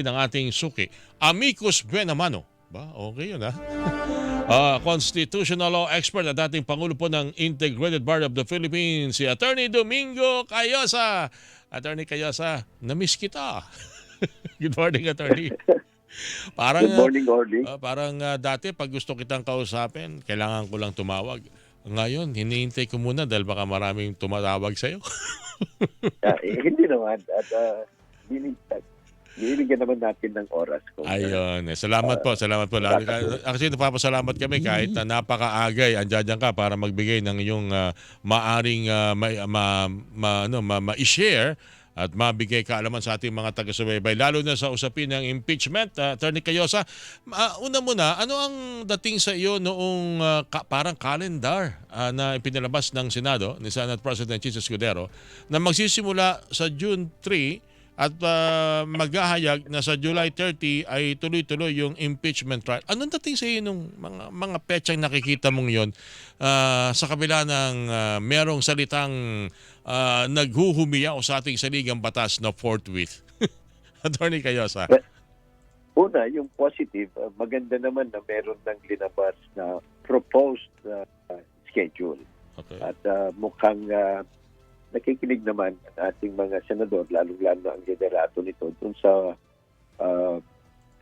ng ating suki, Amicus Buenamano. Ba? Okay yun ha? Ah, constitutional law expert at dating Pangulo po ng Integrated Bar of the Philippines, si Attorney Domingo Cayosa. Attorney Cayosa, na-miss kita. Good morning, Attorney. Parang, Good morning, Orly. ah, parang ah, dati pag gusto kitang kausapin, kailangan ko lang tumawag. Ngayon, hinihintay ko muna dahil baka maraming tumatawag sa'yo. Ah, eh, hindi naman. At uh, binig, binibigyan naman natin ng oras. Uh, Ayun. eh, Salamat po, salamat po. Lalo, actually, napapasalamat kami kahit na napakaagay, andyan ka para magbigay ng iyong ah, maaring ah, ma, ma, ma, ano, ma, ma-share at mabigay kaalaman sa ating mga taga-subaybay. Lalo na sa usapin ng impeachment. Uh, Attorney Cayosa, ah, una muna, ano ang dating sa iyo noong ah, ka- parang calendar ah, na ipinalabas ng Senado ni Senate President Jesus Escudero na magsisimula sa June 3 at uh, maghahayag na sa July 30 ay tuloy-tuloy yung impeachment trial. Anong dating sa iyo nung mga, mga petsang nakikita mong yon uh, sa kabila ng uh, merong salitang uh, naghuhumiyaw sa ating saligang batas na forthwith? Attorney Cayosa. Una, yung positive, uh, maganda naman na meron ng linabas na proposed uh, schedule. Okay. At uh, mukhang uh, nakikinig naman ang ating mga senador, lalong-lalo ang liderato nito, dun sa uh,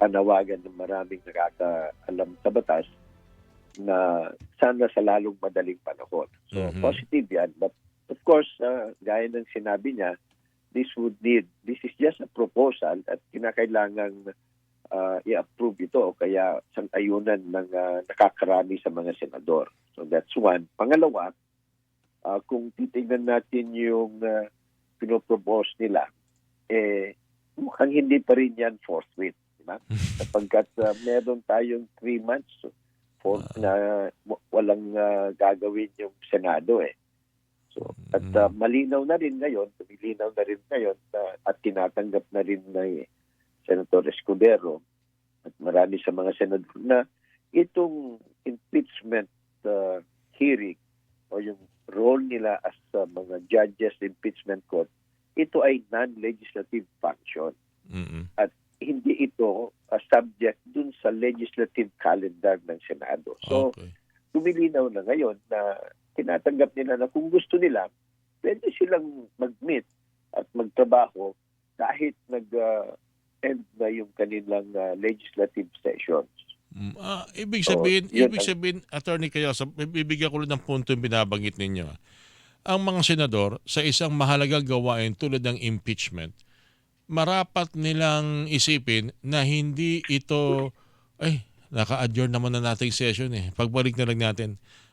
panawagan ng maraming nakakaalam sa batas na sana sa lalong madaling panahon. So, Mhm. positive yan. But of course, uh, gaya ng sinabi niya, this would need, this is just a proposal at kinakailangan uh, i-approve ito o kaya sang-ayunan ng uh, nakakarami sa mga senador. So that's one. Pangalawa, uh, kung titingnan natin yung uh, pinopropose nila, eh, mukhang hindi pa rin yan forthwith. Di ba? Sapagkat uh, meron tayong three months for, na walang uh, gagawin yung Senado eh. So, at uh, malinaw na rin ngayon, lumilinaw na rin ngayon na, at tinatanggap na rin na Senator Escudero at marami sa mga senador na itong impeachment uh, hearing o yung role nila as uh, mga judges impeachment court, ito ay non-legislative function Mm-mm. at hindi ito uh, subject dun sa legislative calendar ng Senado. So, Okay. lumilinaw na ngayon na tinatanggap nila na kung gusto nila, pwede silang mag-meet at magtrabaho kahit nag-end na yung kanilang uh, legislative sessions. Mm, ah, ibig So, sabihin, yun ibig ang- sabihin, Attorney Cayosa, bibigyan ko lang ng punto yung binabanggit ninyo. ah. Ang mga senador sa isang mahalagang gawain tulad ng impeachment, marapat nilang isipin na hindi ito, ay, naka-adjourn naman na nating session eh. Pagbalik na lang natin.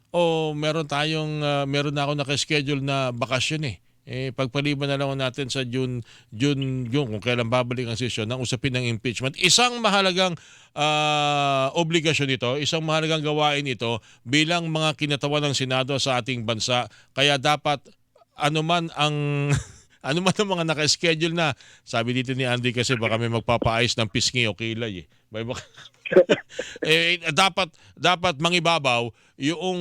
O meron tayong, ah, meron na ako nakaschedule na bakasyon eh. Eh, pagpaliban na lang natin sa June, June, June kung kailan babalik ang session ng usapin ng impeachment. Isang mahalagang ah, obligasyon ito, isang mahalagang gawain ito bilang mga kinatawan ng Senado sa ating bansa. Kaya dapat anuman ang anuman ang mga naka-schedule na, sabi dito ni Andy kasi baka may magpapaayos ng pisngi o kilay eh. May baka- eh, dapat dapat mangibabaw yung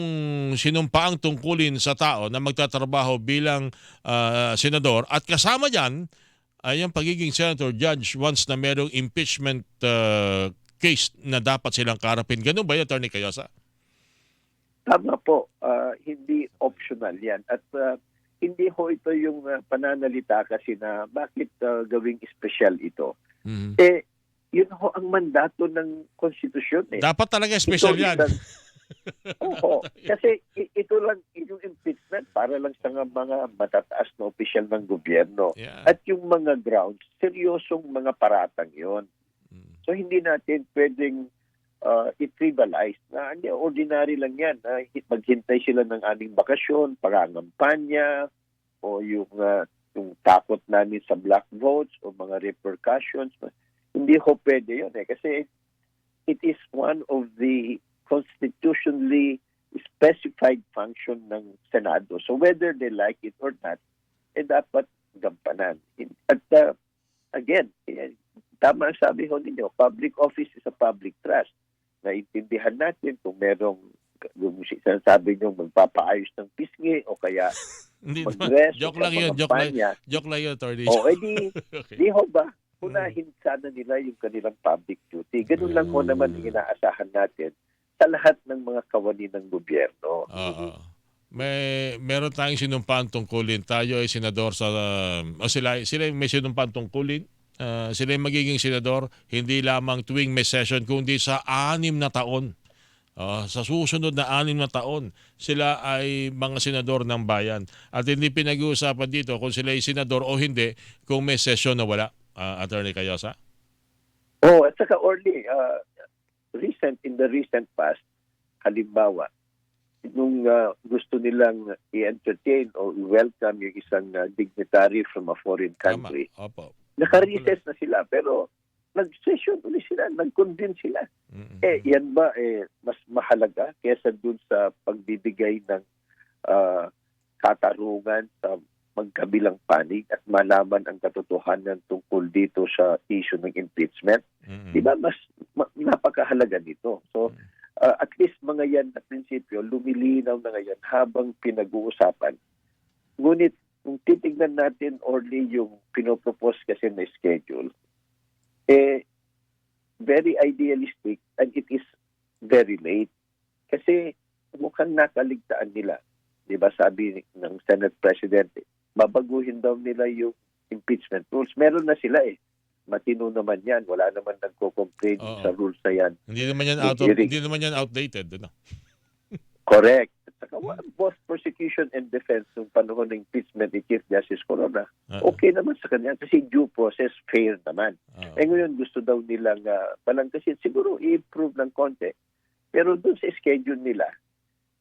sinumpaang tungkulin sa tao na magtatrabaho bilang ah, senador at kasama diyan ay ang pagiging senator judge once na merong impeachment ah, case na dapat silang karapin. Ganun ba yun, Attorney Cayosa? Tama po, ah, hindi optional yan. At ah, hindi ho ito yung ah, pananalita kasi na bakit ah, gawing special ito. Mhm. Eh, yun ho ang mandato ng konstitusyon eh. Dapat talaga special Ito yan. Oo. Kasi ito lang, yung impeachment para lang sa mga matataas na opisyal ng gobyerno. Yeah. At yung mga grounds, seryosong mga paratang yon. Mm. So hindi natin pwedeng uh, i-trivialize na hindi, ordinary lang yan. Na maghintay sila ng aming bakasyon, pangangampanya, o yung, uh, yung takot namin sa black votes o mga repercussions. Hindi ho pwede yun eh. Kasi it is one of the constitutionally specified function ng Senado. So whether they like it or not, eh dapat gampanan. At uh, again, eh, tama ang sabi ho ninyo, public office is a public trust. Naintindihan natin kung merong yung sinasabi nyo magpapaayos ng pisngi o kaya mag-rest Joke lang yun. Joke lang, joke lang yun, Attorney. O edi, okay. di ho ba? Unahin sana nila yung kanilang public duty. Ganun lang ho naman ang inaasahan natin sa lahat ng mga kawani ng gobyerno. Oo. May meron tayong sinumpaan tungkulin. Tayo ay senador sa o sila sila may sinumpaan tungkulin. Ah, sila ay magiging senador hindi lamang tuwing may session kundi sa anim na taon. Ah, sa susunod na anim na taon, sila ay mga senador ng bayan. At hindi pinag-uusapan dito kung sila ay senador o hindi kung may session na wala. Ah, Attorney Cayosa? Oh, at saka Orly, uh, recent in the recent past, halimbawa, nung uh, gusto nilang i-entertain o i-welcome yung isang uh, dignitary from a foreign Tama. country, Opo. naka-recess na sila pero nag-session ulit sila, nag-convene sila. Mm-mm. Eh, yan ba eh, mas mahalaga kesa dun sa pagbibigay ng ah, katarungan sa magkabilang panig at malaman ang katotohanan tungkol dito sa issue ng impeachment? Mm-mm. Di ba mas ma- napakahalaga nito? So, ah, at least mga yan na prinsipyo, lumilinaw na ngayon habang pinag-uusapan. Ngunit, kung titignan natin orly yung pinopropose kasi na schedule, eh, very idealistic and it is very late. Kasi mukhang nakaligtaan nila. Di ba sabi ng Senate President, babaguhin daw nila yung impeachment rules. Meron na sila eh. Matino naman yan. Wala naman nagko-complain Oo. sa rules na yan. Hindi naman yan out of, hearing. hindi naman yan outdated, ano? Correct. At saka wa- both prosecution and defense nung panahon ng impeachment ni Chief Justice Corona, Oo. okay naman sa kanya kasi due process fair naman. Oo. Eh ngayon gusto daw nilang uh, palang kasi siguro i-improve ng konti. Pero doon sa schedule nila,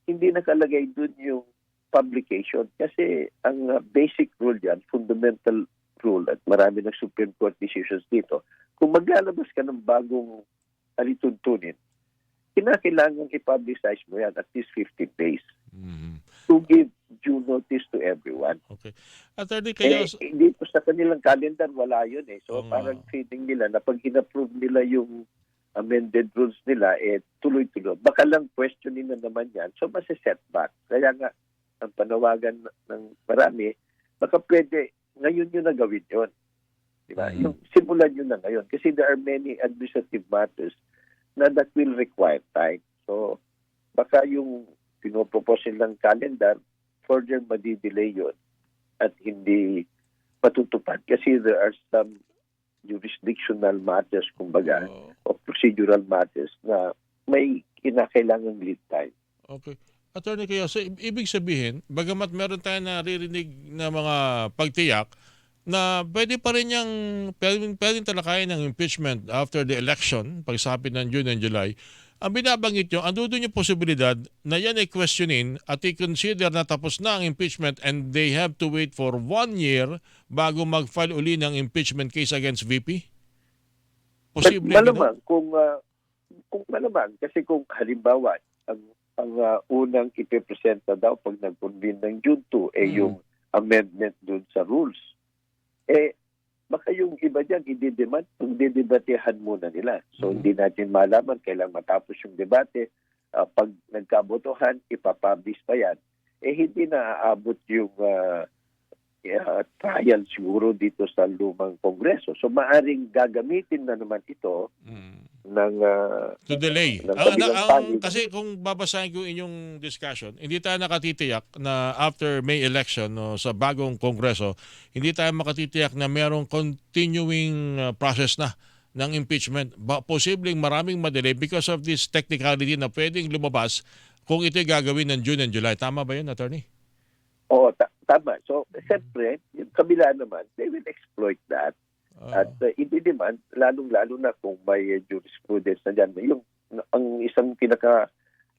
hindi nakalagay doon yung publication kasi ang uh, basic rule yan, fundamental rule at marami ng Supreme Court decisions dito, kung maglalabas ka ng bagong alituntunin, kinakailangan i-publicize mo yan at least 15 days Mhm. to give due notice to everyone. Okay. Attorney Eh, Cayosa, dito sa kanilang calendar, wala yun eh. So Oo parang feeling nila na pag in-approve nila yung amended rules nila, eh tuloy-tuloy. Baka lang questionin na naman yan. So mas setback. Kaya nga, ang panawagan ng marami, baka pwede, ngayon yun na gawin yun. Di ba? Mhm. Yung simulan yun na ngayon. Kasi there are many administrative matters na that will require time. So, baka yung pinopropose nilang calendar, further madidelay yun at hindi patutupad kasi there are some jurisdictional matters kumbaga Oo. o procedural matters na may kinakailangang lead time. Okay. Attorney Cayosa, i- ibig sabihin, bagamat meron tayo naririnig na mga pagtiyak, na pwede pa rin niyang, pwedeng, pwedeng talakayin ng impeachment after the election, pagsapit ng June and July, ang binabanggit nyo, ando doon yung posibilidad na yan ay questionin at i-consider na tapos na ang impeachment and they have to wait for one year bago mag-file uli ng impeachment case against VP? Posible But malamang kung ah, kung malamang kasi kung halimbawa ang ang ah, unang ipepresenta daw pag nag-convene ng June 2 eh Mm. yung amendment dun sa rules. Eh baka yung iba diyan i-demand, pagdidebatehan muna nila. So Mm. hindi natin malaman kailan matapos yung debate. Ah, pag nagkabotohan, ipapublish pa yan. Eh hindi na aabot yung ah, ah, trial siguro dito sa lumang kongreso. So maaring gagamitin na naman ito Mm. Ng ah, To delay. Ng Ang, ang, ang- kasi kung babasahin ko inyong discussion, hindi tayo nakatitiyak na after May election no, sa bagong kongreso, hindi tayo makatitiyak na merong continuing uh, process na ng impeachment. Ba, posibleng maraming madelay because of this technicality na pwedeng lumabas kung ito'y gagawin ng June and July. Tama ba yun, attorney? Oo, ta- tama. So, siyempre, yung kabila naman, they will exploit that. Ah, At uh, i-demand, lalong-lalo na kung may uh, jurisprudence na dyan. Yung, ang isang pinaka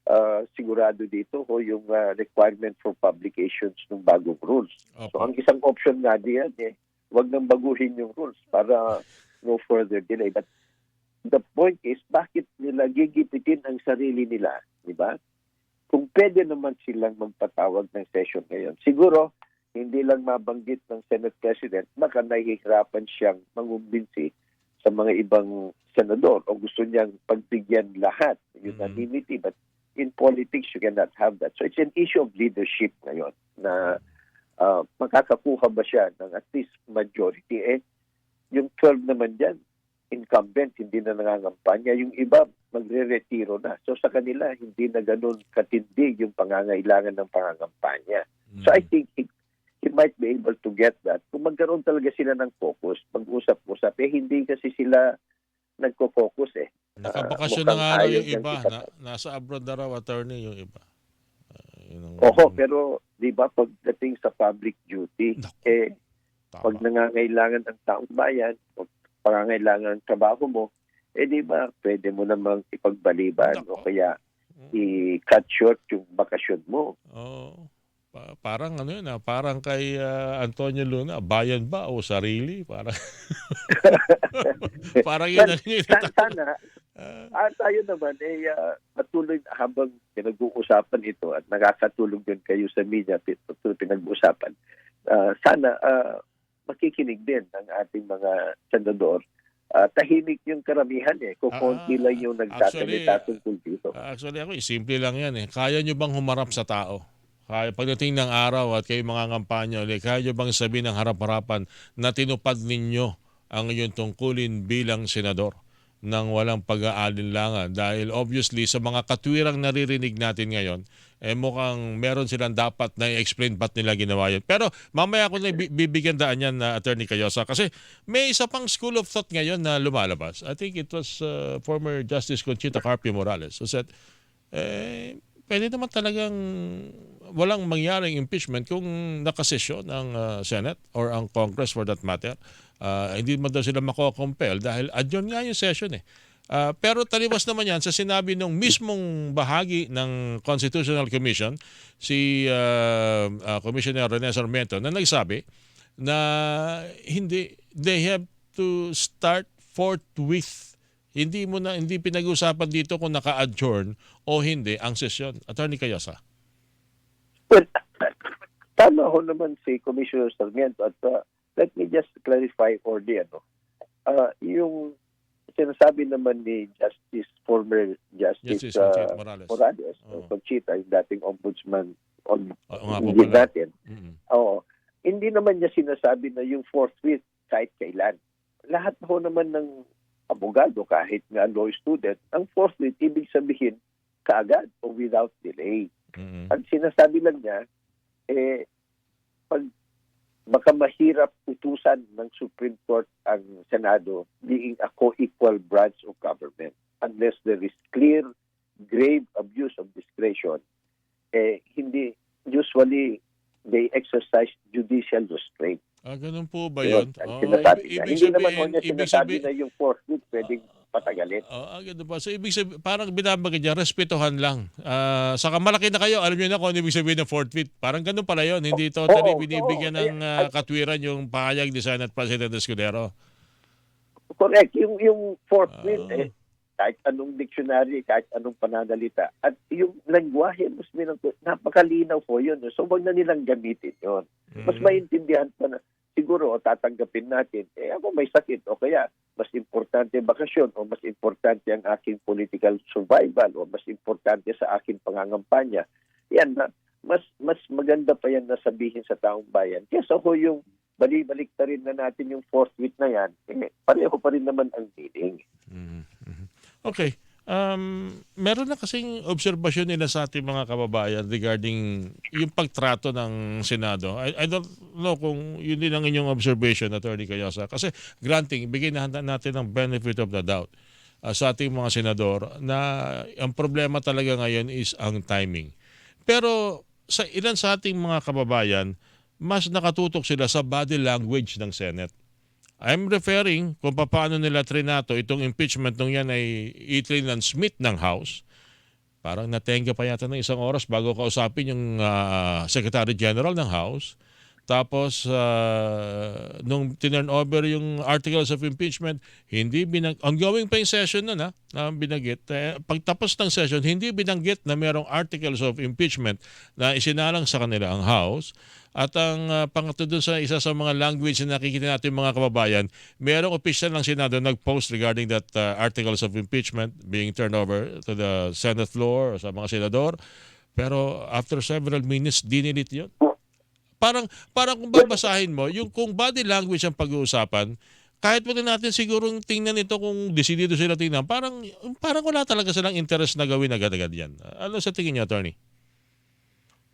uh, sigurado dito o yung uh, requirement for publications ng bagong rules. So, opo. ang isang option nga diyan, eh, wag nang baguhin yung rules para no further delay. But the point is, bakit nila gigipitin ang sarili nila, di ba? Kung pwede naman silang magpatawag ng session ngayon, siguro hindi lang mabanggit ng Senate President, baka nahihirapan siyang mangumbinsi sa mga ibang senador o gusto niyang pagbigyan lahat unanimity. But in politics, you cannot have that. So it's an issue of leadership ngayon na uh, makakakuha ba siya ng at least majority. Eh, yung 12 naman dyan, incumbent, hindi na nangangampanya. Yung iba, magre-retiro na. So sa kanila, hindi na ganun katindig yung pangangailangan ng pangangampanya. So I think he, he might be able to get that. Kung magkaroon talaga sila ng focus, mag-usap-usap, eh hindi kasi sila nagko-focus eh. Nakabakasyon Ah, na nga raw yung iba. Na, nasa abroad na raw attorney yung iba. Ah, yun ang- Oho, pero di ba pagdating sa public duty, Naku. eh Tama. pag nangangailangan ng taong bayan o pangangailangan ng trabaho mo, eh di ba pwede mo namang ipagbaliban Nako. o kaya Mm. i-cut short yung bakasyon mo. Oo. Pa- parang ano yun ah, parang kay ah, Antonio Luna, bayan ba o sarili? Parang parang yun ang yun. Sa- Sana, Ah, ah, tayo naman, eh, ah, patuloy habang pinag-uusapan ito at nakakatulong din kayo sa media, pi- patuloy pinag-uusapan, ah, sana ah, makikinig din ng ating mga senador. Ah, tahimik yung karamihan eh. Kung Ah, konti lang yung nagsasalita actually, tungkol dito. Actually ako, eh, simple lang yan eh. Kaya nyo bang humarap sa tao? Kaya pagdating ng araw at kayo mga kampanya ulit, kaya bang sabihin ng harap-harapan na tinupad ninyo ang inyong tungkulin bilang senador ng walang pag-aalinlangan? Dahil obviously sa mga katwirang naririnig natin ngayon, eh mukhang meron silang dapat na i-explain ba't nila ginawa yun. Pero mamaya ko na bi- bibigyan daan yan na Attorney Cayosa kasi may isa pang school of thought ngayon na lumalabas. I think it was uh, former Justice Conchita Carpio Morales who said, eh, pwede naman talagang walang mangyaring impeachment kung nakasesyon ang uh, Senate or ang Congress for that matter. Uh, hindi mo daw sila mako-compel dahil adjourn nga yung session eh. Uh, pero taliwas naman yan sa sinabi ng mismong bahagi ng Constitutional Commission, si uh, uh, Commissioner Rene Sarmiento, na nagsabi na hindi, they have to start forthwith hindi mo na hindi pinag-usapan dito kung naka-adjourn o hindi ang sesyon. Attorney Cayosa. Well, tama ho naman si Commissioner Sarmiento at uh, let me just clarify for the ano. Uh, yung sinasabi naman ni Justice, former Justice, Justice uh, Morales. Morales, Oo. uh, Conchita, yung dating ombudsman on po hindi natin. Mm-mm. Oo. Hindi naman niya sinasabi na yung forthwith kahit kailan. Lahat ho naman ng abogado, kahit nga law student, ang forthwith, ibig sabihin, kaagad o without delay. Mm-mm. Ang sinasabi lang niya, eh, pag baka mahirap utusan ng Supreme Court ang Senado being a co-equal branch of government unless there is clear, grave abuse of discretion, eh, hindi, usually, they exercise judicial restraint. Ah, ganun po ba Yun, yun? Oh, sinasabi ibig- niya. ibig Hindi naman sabihin- niya ibig sinasabi sabihin- na yung forthwith pwedeng patagalin. Oh, ah, ganun ba? So ibig sabihin, parang binabagay niya, respetuhan lang. Ah, saka malaki na kayo, alam niyo na kung ano ibig sabihin ng forfeit. Parang ganun pala yun. Hindi totally oo, binibigyan oo. ng ah, katwiran yung pahayag ni Senate President Escudero. Correct. Yung, yung forthwith, Ah. eh, kahit anong dictionary, kahit anong pananalita. At yung lengguwahe, mas minang, napakalinaw po yun. So, wag na nilang gamitin yun. Mas Mm. maintindihan pa na, siguro, tatanggapin natin, eh ako may sakit, o kaya, mas importante bakasyon, o mas importante ang aking political survival, o mas importante sa aking pangangampanya. Yan, mas mas maganda pa yan na sabihin sa taong bayan. Kesa ho yung bali-balik na rin na natin yung forthwith na yan, eh, pareho pa rin naman ang meaning. Mhm, mhm. Okay. Um, meron na kasing obserbasyon nila sa ating mga kababayan regarding yung pagtrato ng Senado. I, I don't know kung yun din ang inyong observation, Attorney Cayosa. Kasi granting, bigyan na natin ng benefit of the doubt uh, sa ating mga senador na ang problema talaga ngayon is ang timing. Pero sa ilan sa ating mga kababayan, mas nakatutok sila sa body language ng Senate. I'm referring kung paano nila trinato itong impeachment nung yan ay Ethan Smith ng House. Parang natenga pa yata ng isang oras bago kausapin yung ah, Secretary General ng House. Tapos, ah, nung tinurn over yung articles of impeachment, hindi binang ongoing pa yung session nun ha, na binanggit. Eh, pagtapos ng session, hindi binanggit na merong articles of impeachment na isinalang sa kanila ang House. At ang uh, pangatlo sa isa sa mga language na nakikita natin mga kababayan, merong official ng Senado nag-post regarding that uh, articles of impeachment being turned over to the Senate floor sa mga senador. Pero after several minutes, dinilit yun. Parang, parang kung babasahin mo, yung kung body language ang pag-uusapan, kahit pwede natin sigurong tingnan ito kung desidido sila tingnan, parang, parang wala talaga silang interest na gawin agad-agad yan. Ano sa tingin niyo, attorney?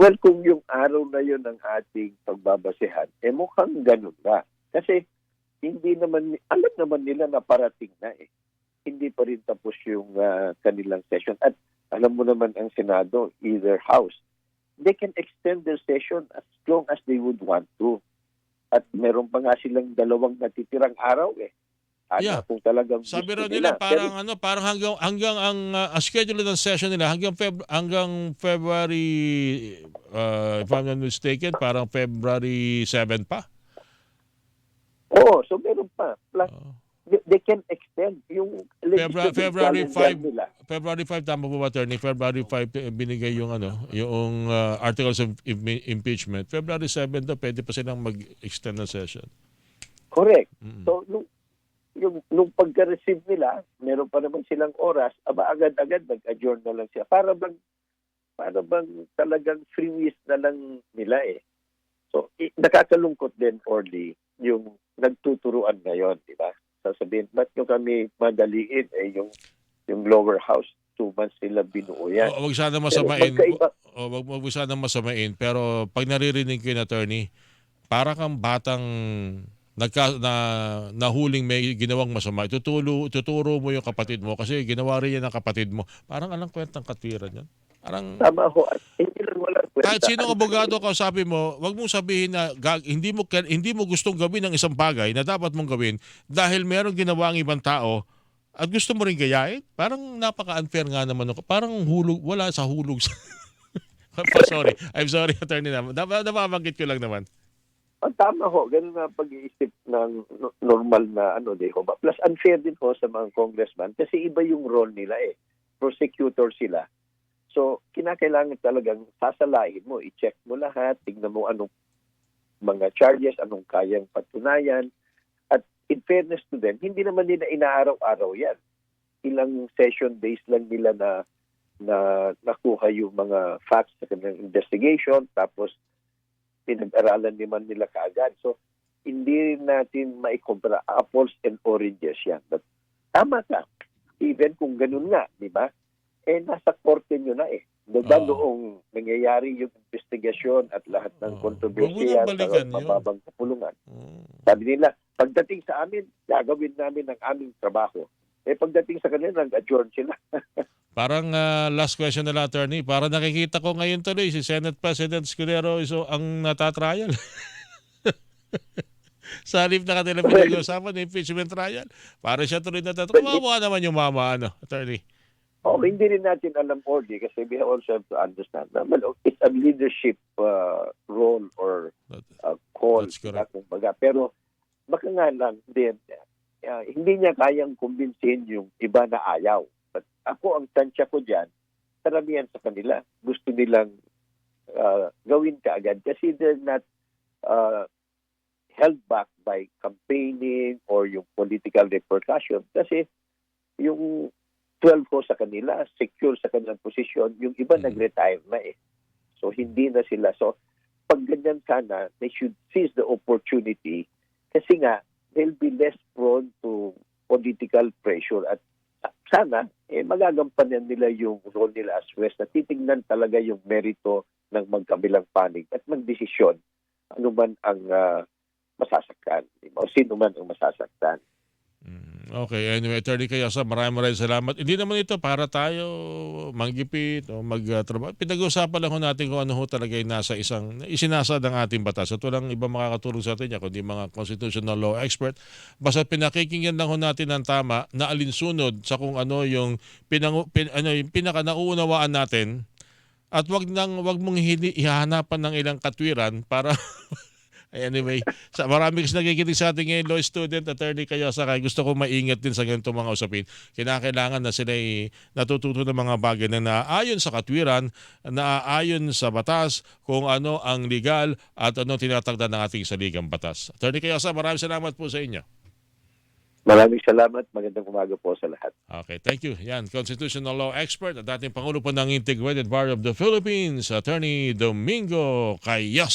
Well, kung yung araw na yun ang ating pagbabasehan, eh mukhang ganun na. Kasi hindi naman, alam naman nila na parating na eh. Hindi pa rin tapos yung ah, kanilang session. At alam mo naman ang Senado, either house, they can extend their session as long as they would want to. At meron pa nga silang dalawang natitirang araw eh. Ano Yeah. kung talagang Sabi raw nila Pero parang ano, parang hanggang hanggang ang uh, schedule ng session nila hanggang Feb hanggang February uh, if I'm not mistaken, parang February 7 pa. Oo, so meron pa. Plus, Oo. they, they can extend yung February- February calendar 5. nila. February 5 tama po ba attorney? February 5 eh, binigay yung ano, yung uh, articles of im- impeachment. February 7 daw pwede pa silang mag-extend ng session. Correct. Mm. So, nung, yung, nung pagka-receive nila, meron pa naman silang oras, aba agad-agad nag-adjourn na lang siya. Para bang, para bang talagang free wish na lang nila eh. So, i- nakakalungkot din, Orly, yung nagtuturuan ngayon, di ba? Sasabihin, ba't nyo kami madaliin? Eh, yung, yung lower house, two months sila binuo yan. O, wag sana masamain. magkaiba- O, wag, wag sana masamain. Pero pag naririnig ko yung attorney, para kang batang nagka, na, nahuling may ginawang masama. Tuturo, tuturo mo yung kapatid mo kasi ginawa rin yan ng kapatid mo. Parang alang kwentang katwiran yan. Parang Tama ho. Hindi lang wala kwenta. kahit sinong abogado ka sabi mo, wag mong sabihin na gag, hindi mo hindi mo gustong gawin ang isang bagay na dapat mong gawin dahil meron ginawa ang ibang tao at gusto mo rin gayahin. Parang napaka-unfair nga naman. Parang hulog, wala sa hulog. Sorry. I'm sorry, attorney naman. Napabanggit ko lang naman. Ang tama ho, ganun na pag-iisip ng no- normal na ano, di ho ba? Plus unfair din ho sa mga congressman kasi iba yung role nila eh. Prosecutor sila. So, kinakailangan talagang sasalahin mo, i-check mo lahat, tignan mo anong mga charges, anong kayang patunayan. At in fairness to them, hindi naman nila inaaraw-araw yan. Ilang session days lang nila na na nakuha yung mga facts sa kanilang investigation, tapos pinag-aralan naman nila kaagad. So, hindi natin maikumpara apples and oranges yan. But, tama ka. Even kung ganun nga, di ba? Eh, nasa korte nyo na eh. Diba Oo. noong nangyayari yung investigasyon at lahat ng Oo. kontrobersiya yun. mababang kapulungan. Oh. Sabi nila, pagdating sa amin, gagawin namin ang aming trabaho. Eh, pagdating sa kanila, nag-adjourn sila. Parang ah, last question na lang, attorney. Para nakikita ko ngayon tuloy si Senate President Escudero iso ang natatrial. Sa halip na kanila pinag-uusapan, impeachment trial. Para siya tuloy na Kawawa naman yung mama, ano, attorney. Oh, hindi rin natin alam Orly kasi we also have to understand na well, it's a leadership uh, role or uh, call. That's correct. kumbaga. Pero baka nga lang din, uh, hindi niya kayang kumbinsin yung iba na ayaw. But ako, ang tansya ko dyan, karamihan sa kanila, gusto nilang uh, gawin kaagad kasi they're not uh, held back by campaigning or yung political repercussion. Kasi yung 12 ko sa kanila, secure sa kanilang posisyon, yung iba Mhm. nag-retire na eh. So hindi na sila. So pag ganyan sana, they should seize the opportunity kasi nga, they'll be less prone to political pressure at sana, eh, magagampanan nila yung role nila as West na titignan talaga yung merito ng magkabilang panig at magdesisyon ano man ang ah, masasaktan o sino man ang masasaktan. Mm, Okay, anyway, Attorney Kayasa, maraming maraming salamat. Hindi naman ito para tayo manggipit o magtrabaho. Pinag-uusapan lang ho natin kung ano ho talaga yung nasa isang, isinasa ng ating batas. At walang iba makakatulong sa atin yan, kundi mga constitutional law expert. Basta pinakikinggan lang ho natin ng tama na alinsunod sa kung ano yung, pinang, pin, ano, yung pinaka nauunawaan natin at wag nang wag mong hili, ihahanapan ng ilang katwiran para Anyway, sa marami kasi nakikinig sa ating ngayon, law student, attorney kayo sa kaya gusto ko maingat din sa ganitong mga usapin. Kinakailangan na sila ay natututo ng mga bagay na naaayon sa katwiran, naaayon sa batas, kung ano ang legal at ano tinatagda ng ating saligang batas. Attorney kayo sa maraming salamat po sa inyo. Maraming salamat. Magandang umaga po sa lahat. Okay, thank you. Yan, constitutional law expert at dating Pangulo po ng Integrated Bar of the Philippines, Attorney Domingo Cayos.